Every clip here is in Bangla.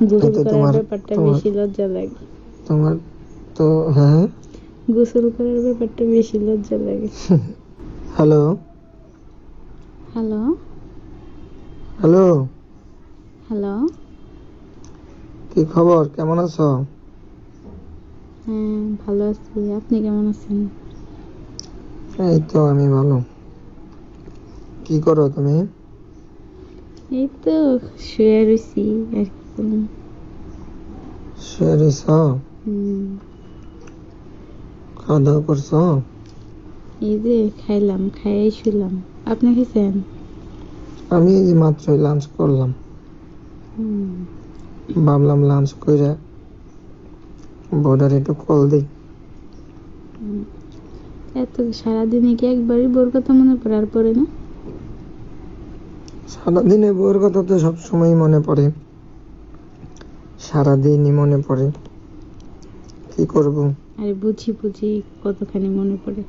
গোসল করার ব্যাপারটা বেশি লজ্জা লাগে। তোমার তো হ্যাঁ? গোসল করার ব্যাপারটা বেশি লজ্জা লাগে। হ্যালো? হ্যালো? হ্যালো? হ্যালো? কি খবর? কেমন আছো? হ্যাঁ ভালো আছি। আপনি কেমন আছেন? এই তো আমি ভালো। কি করো তুমি? এই তো শুয়ে রয়েছি আর কি করুন শুয়ে রয়েছ খাওয়া দাওয়া করছ এই যে খাইলাম খাইয়াই আপনি খেয়েছেন আমি এই যে মাত্রই লাঞ্চ করলাম হুম, ভাবলাম লাঞ্চ করে বোর্ডার একটু কল দিই। এত সারাদিনে কি একবারই বোর কথা মনে পড়ার পরে না সারাদিনে বউয়ের কথা তো সবসময় মনে পড়ে। সারাদিনই মনে পড়ে। কি করব? আরে বুঝি বুঝি কতখানি মনে পড়ে।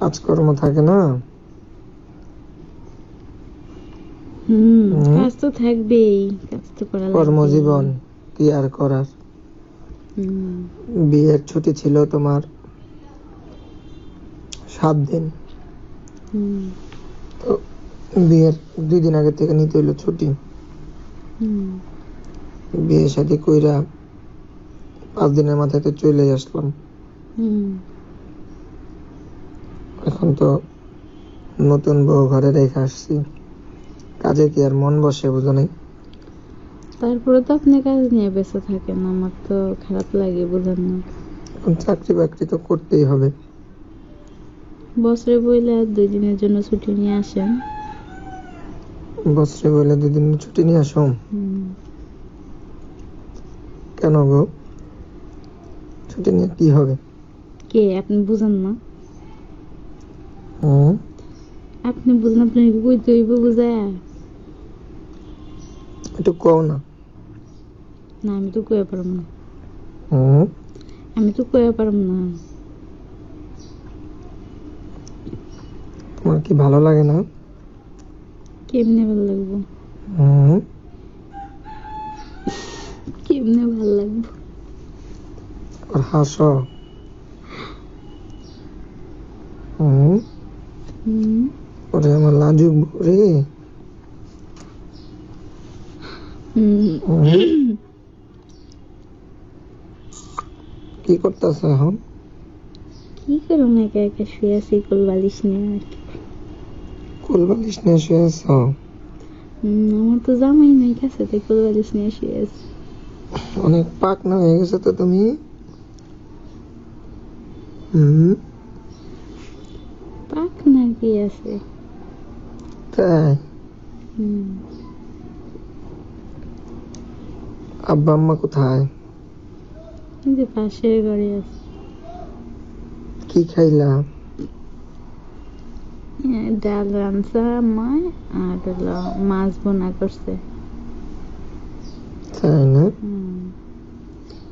কাজকর্ম থাকে না? হুম। কাজ তো থাকবেই কাজ তো করা। কর্মজীবন কি আর করার? বিয়ের ছুটি ছিল তোমার সাত দিন। হুম, তো বিয়ের দুই দিন আগে থেকে নিতে হইল ছুটি। হুম, বিয়ে শাদী কইরা পাঁচ দিনের মাথায় তো চলে আসলাম। এখন তো নতুন বউ ঘরে রেখে আসছি। কাজে কি আর মন বসে বুঝো নাই? তারপরে তো আপনি কাজ নিয়ে ব্যস্ত থাকেন আমার তো খারাপ লাগে বুঝেন না এখন চাকরি বাকরি তো করতেই হবে। বছরে বইলে আর দুই দিনের জন্য ছুটি নিয়ে আসেন। বছরে বলে দুদিন ছুটি নিয়ে আসো। কেন গো? ছুটি নিয়ে কি হবে? কে? আপনি বুঝেন না। আপনি বুঝেন আপনি কি কইতে হইব বুঝায় একটু কও না। না আমি তো কয়ে পারম না। আমি তো কয়ে পারম না। তোমার কি ভালো লাগে না? কেমনে ভালো লাগবো? কেমনে ভালো লাগবো? আর হাসো। ওরে আমার লাজুক বউ রে। কি করতেছ এখন? কি করুম একা একা শুয়ে আছি কোল বালিশ নিয়ে আর কি। কোল বালিশ নিয়ে শুয়ে আছো আমার তো জামাই নাই কাছে তাই কোল বালিশ নিয়ে শুয়ে আছি অনেক পাকনা হয়ে গেছে তো তুমি হুম পাক না কি আছে তাই হুম আব্বা আম্মা কোথায় এই যে পাশের ঘরে আছে কি খাইলা হ্যাঁ, ডাল রানছে আমার আর হলো মাছ বোনা করছে। তাই না?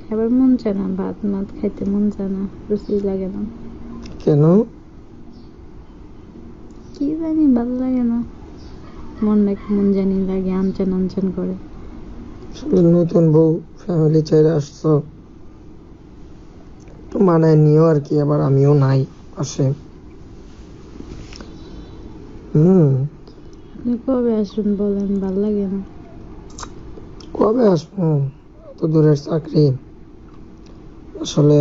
খাবার মন চায় না ভাত মাত খাইতে মন চায় না রুচি লাগে না। কেন? কি জানি ভালো লাগে না। মন নাকি মন জানি লাগে আনচান আনচান করে। নতুন বউ ফ্যামিলি ছেড়ে আসছো। তো মানায় নিও আর কি আবার আমিও নাই পাশে হুম। আপনি কবে আসবেন বলেন? ভালো লাগে না। কবে আসব? তো দূরের চাকরি। আসলে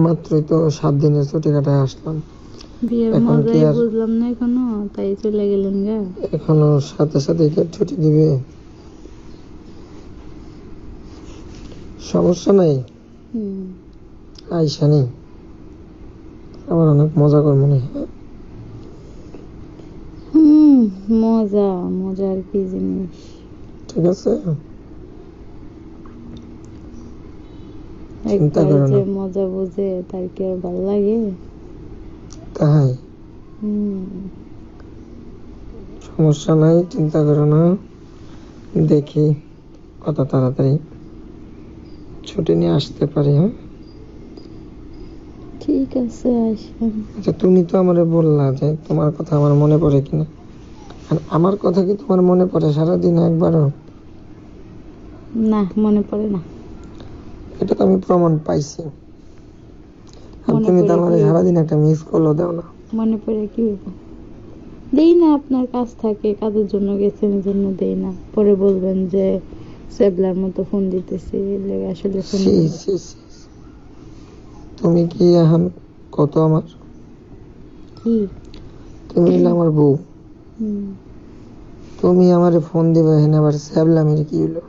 মাত্রই তো সাত দিনের ছুটি কাটায় আসলাম। বিয়ের মজাই বুঝলাম না এখনও তাই চলে গেলেন গা। এখনও সাথে সাথে ছুটি দিবে? সমস্যা নাই। হুম। আইসা নেই। আবার অনেক মজা করব নি হুম মজা মজার কি জিনিস। ঠিক আছে। চিন্তা করো না। যে মজা বুঝে তার কি আর ভালো লাগে? তাই। সমস্যা নাই চিন্তা করো না। দেখি কত তাড়াতাড়ি ছুটি নিয়ে আসতে পারি হ্যাঁ? ঠিক আছে আসেন আচ্ছা তুমি তো আমারে বললা যে তোমার কথা আমার মনে পড়ে কিনা। আর আমার কথা কি তোমার মনে পড়ে? সারাদিন একবারও? না মনে পড়ে না। এটা তো আমি প্রমাণ পাইছি। আর তুমি তো আমার? সারাদিন একটা মিস কলও দাও না। মনে পড়ে কি দেই না আপনার কাজ থাকে কাজের জন্য গেছেন এই জন্য দেই না। পরে বলবেন যে সেবলার মতো ফোন দিতেছি আসলে ফোন। তুমি কি এখন কত আমার? কি? তুমি আমার বউ। তুমি আমারে ফোন দিবে এখানে আবার স্যাবলামের কি হলো?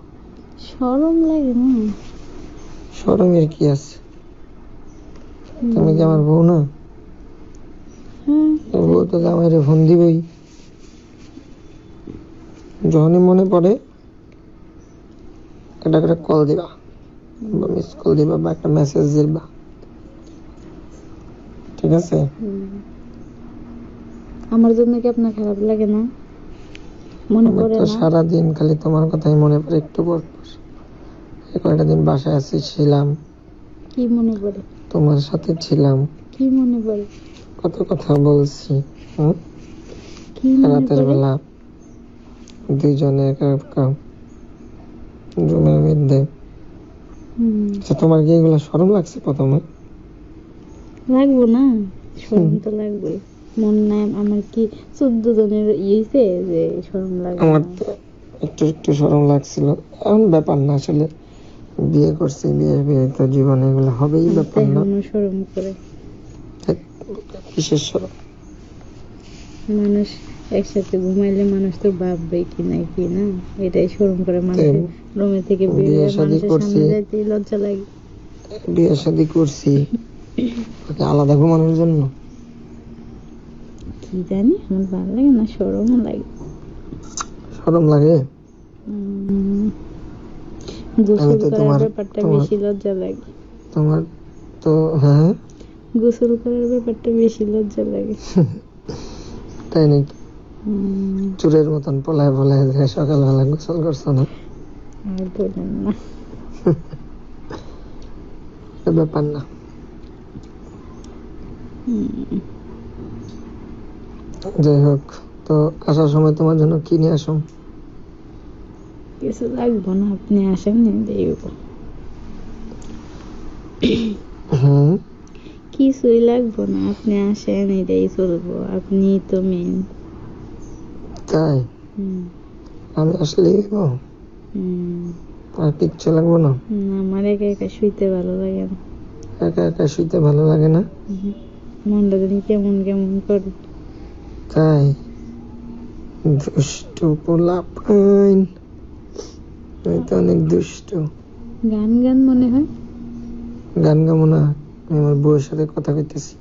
শরম লাগে না। শরমের কি আছে? তুমি কি আমার বউ না? হ্যাঁ। বউ তো আমার ফোন দিবেই। যখনই মনে পড়ে একটা করে কল দিবা বা মিস কল দিবা বা একটা মেসেজ দিবা। ঠিক আছে? হুম। আমার জন্য কি আপনার খারাপ লাগে না? মনে তো না? সারাদিন খালি তোমার কথাই মনে পড়ে একটু পর এই কয়টা দিন বাসায় আসি ছিলাম। কি মনে পড়ে? তোমার সাথে ছিলাম। কি মনে পড়ে? কত কথা বলছি কি রাতের বেলা দুইজনে একা একা রুমের মধ্যে। আচ্ছা তোমার কি এগুলো সরম লাগছে প্রথমে? লাগবো না? শরম তো লাগবে মন নাই আমার কি চোদ্দ জনের ইয়েছে যে শরম লাগবে আমার তো একটু একটু সরম লাগছিল। এখন ব্যাপার না আসলে। বিয়ে করছি বিয়ে বিয়ে তো জীবনে এগুলো হবেই ব্যাপার না। শরম করে। কিসের সরম মানুষ একসাথে ঘুমাইলে মানুষ তো ভাববে কি না কি না। এটাই শরম করে মানুষ রুমে থেকে বের বিয়ে হয়ে শাদী মানুষের করছি। সামনে যাইতে লজ্জা লাগে। বিয়ে শাদি করছি। আলাদা ঘুমানোর জন্য? কি জানি? আমার ভালো লাগে না শরমও লাগে। সরম লাগে? গোসল করার ব্যাপারটা বেশি লজ্জা লাগে। তোমার তো হ্যাঁ গোসল করার ব্যাপারটা বেশি লজ্জা লাগে। তাই নাকি? চুরের মতন পলায় পলায় যায় সকালবেলা গোসল করছ না? আর বলেন না। ব্যাপার না। উম, যাই হোক তো আসার সময় তোমার জন্য কি নিয়ে আসো? কিছু লাগবো না আপনি আসেন হুম কিছুই লাগবো না আপনি আসেন এটাই চলবো আপনি তো মেন তাই? আমি আসলে আর কিচ্ছু লাগবো না? আমার একা একা শুইতে ভালো লাগে না। একা একা শুইতে ভালো লাগে না। মনটা কেমন কেমন করে তাই দুষ্টু পোলা পাইন তো অনেক দুষ্টু। গান গান মনে হয়? গান গাবো না আমি আমার বউয়ের সাথে কথা কইতেছি।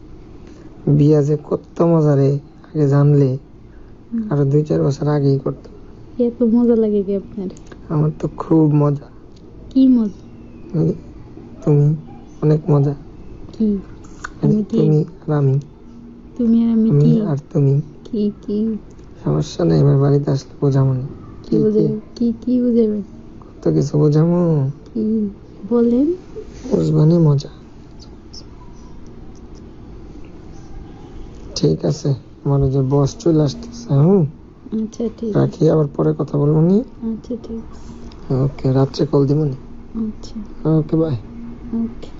বিয়া যে কত মজা রে আগে জানলে। আর দুই চার বছর আগেই করতাম। এত মজা লাগে কি আপনার? আমার তো খুব মজা। কি মজা? তুমি অনেক মজা। কি? তুমি আর আমি। তুমি আর আমি আমি কি? আর তুমি। কি কি? সমস্যা নেই আমার বাড়িতে আসলে কি বুঝাবে কি? কি বুঝাবে? কত কিছু কি? বলেন। বুঝবানি মজা। ঠিক আছে আমার যে বস চলে আসতেছে হুম? আচ্ছা ঠিক রাখি আবার পরে কথা বলব নি? আচ্ছা ঠিক ওকে রাত্রে কল দিব নি? আচ্ছা। Okay bye okay.